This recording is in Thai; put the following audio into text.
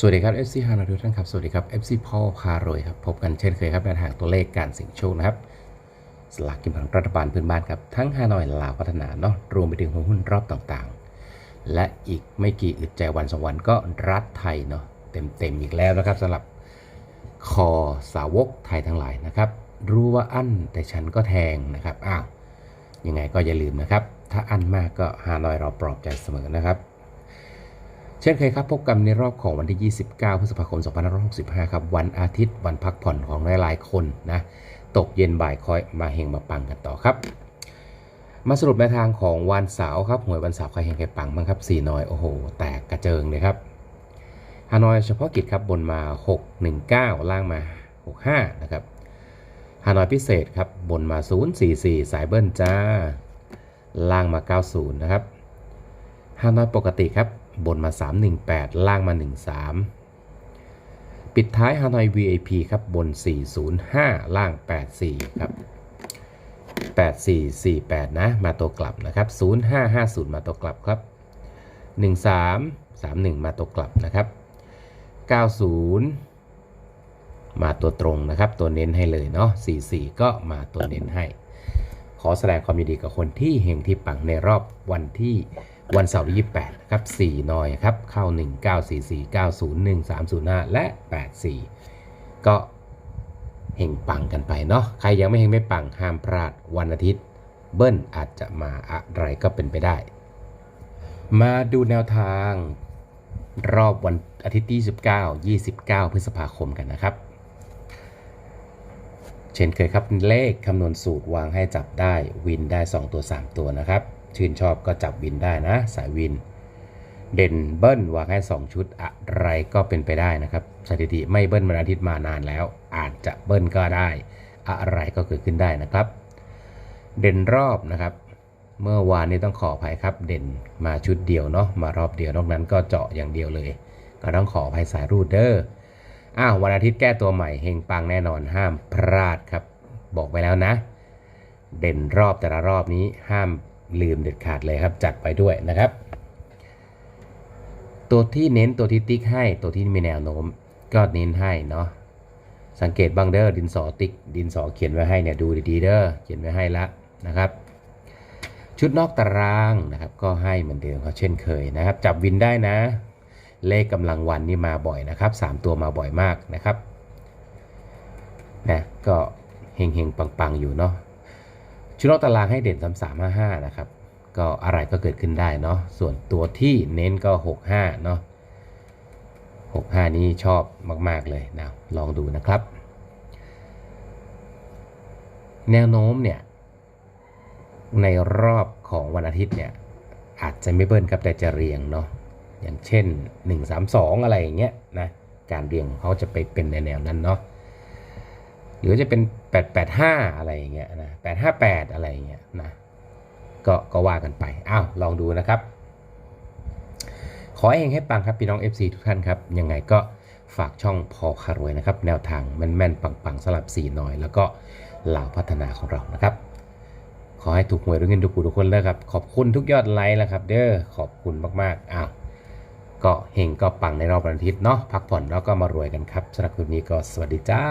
สวัสดีครับ FC ฮานาทุกท่านครับ สวัสดีครับ FC พ่อพารวยครับ พบกันเช่นเคยครับในทางตัวเลขการเสี่ยงโชคนะครับ สลากกินแบ่งรัฐบาลพื้นบ้านครับ ทั้งฮานอยลาวพัฒนาเนาะ รวมไปถึงหุ้นรอบต่างๆ และอีกไม่กี่อึดใจวันสองวันก็รัฐไทยเนาะเต็มๆอีกแล้วนะครับสำหรับคอสาวกไทยทั้งหลายนะครับ รู้ว่าอั้นแต่ฉันก็แทงนะครับ อ้าว ยังไงก็อย่าลืมนะครับ ถ้าอั้นมากก็ฮานอยเราปลอบใจเสมอนะครับ เช่นเคยครับพบกันในรอบของวันที่ 29 พฤษภาคม 2565 ครับ วันอาทิตย์วันพักผ่อนของหลายๆคนนะตกเย็นบ่ายคอยมาเฮงมาปังกันต่อครับ มาสรุปในทางของวันเสาร์ครับหวยวันเสาร์ใครเฮงใครปังบ้างครับสี่น้อยโอ้โห แตกกระเจิงเลยครับฮานอยเฉพาะกิจครับบนมา 619 ล่างมา 65 นะครับฮานอยพิเศษครับบนมา 044 สายเบิ้ลจ้า ล่างมา 90 นะครับฮานอยปกติครับ บนมา 318 ล่างมา 13 ปิดท้ายฮานอย VIP ครับบน 405 ล่าง 84 ครับ 8448 นะ มาตัวกลับนะครับ 0550 มาตัวกลับครับ 1331 มาตัวกลับนะครับ 90 มาตัวตรงนะครับ ตัวเน้นให้เลยเนาะ44 ก็มาตัวเน้นให้ ขอแสดงความยินดีกับคนที่เฮงที่ปังในรอบวันที่ วันเสาร์ที่ 28ครับ4นอยครับเข้า 1 9 4 4 9 0 1 3 0 5 และ 84 ก็เฮงปังกันไปเนาะใครยังไม่เฮงไม่ปังห้ามพลาดวันอาทิตย์ เบิ้ลอาจจะมาอะไรก็เป็นไปได้ มาดูแนวทางรอบวันอาทิตย์ที่29 29 พฤษภาคมกันนะครับ เช่นเคยครับเลขคำนวณสูตรวางให้จับได้วินได้ 2 ตัว 3 ตัวนะครับ ชื่นชอบก็จับวินได้นะ สายวิน เด่นเบิ้ลวางให้ 2 ชุดอะไรก็เป็นไปได้นะครับ สถิติไม่เบิ้ลมันอาทิตย์มานานแล้ว อาจจะเบิ้ลก็ได้ อะไรก็เกิดขึ้นได้นะครับ เด่นรอบนะครับ เมื่อวานนี้ต้องขออภัยครับ เด่นมาชุดเดียวเนาะมารอบเดียวนอกนั้นก็เจาะอย่างเดียวเลย ก็ต้องขออภัยสายรูดเดอร์อ้าววันอาทิตย์แก้ตัวใหม่เฮงปังแน่นอนห้ามพลาดครับ บอกไปแล้วนะ เด่นรอบแต่ละรอบนี้ห้าม ลืมเด็ดขาดเลยครับ จัดไปด้วยนะครับ ตัวที่เน้นตัวที่ติ๊กให้ตัวที่มีแนวโน้ม ก็เน้นให้เนาะสังเกตบางเด้อดินสอติ๊กดินสอเขียนไว้ให้เนี่ยดูดีๆเด้อเขียนไว้ให้ละนะครับ ชุดนอกตารางนะครับ ก็ให้เหมือนเดิมเขาเช่นเคยนะครับ จับวินได้นะ เลขกำลังวันนี่มาบ่อยนะครับ 3 ตัวมาบ่อยมากนะครับนะก็เฮงเฮงปังๆอยู่เนาะ ชุดนอกตารางให้เด่น 3 3 5 5 นะครับ ก็อะไรก็เกิดขึ้นได้เนาะ ส่วนตัวที่เน้นก็ 65 เนาะ 65 นี้ชอบมาก ๆ เลยนะ ลองดูนะครับ แนวโน้มเนี่ย ในรอบของวันอาทิตย์เนี่ย อาจจะไม่เบิ้ลครับแต่จะเรียงเนาะ อย่างเช่น 1 3 2 อะไรอย่างเงี้ยนะ การเรียงของเขาจะไปเป็นในแนวนั้นเนาะ หรือจะเป็น 885 อะไรอย่างเงี้ยนะ858 อะไรอย่างเงี้ยนะก็ก็ว่ากันไป อ้าว ลองดูนะครับ ขอให้เองให้ปังครับ พี่น้อง FC ทุกท่านครับ ยังไงก็ฝากช่องพอคารวยนะครับ แนวทางแม่นๆ ปังๆสลับสีน้อย แล้วก็เหล่าพัฒนาของเรานะครับ ขอให้ถูกหวยด้วยเงินทุกผู้ทุกคนเลยครับ ขอบคุณทุกยอดไลค์แล้วครับ เด้อ ขอบคุณมากๆ อ้าวก็เฮงก็ปังในรอบวันอาทิตย์เนาะพักผ่อนแล้วก็มารวยกันครับสำหรับคืนนี้ก็สวัสดีจ้า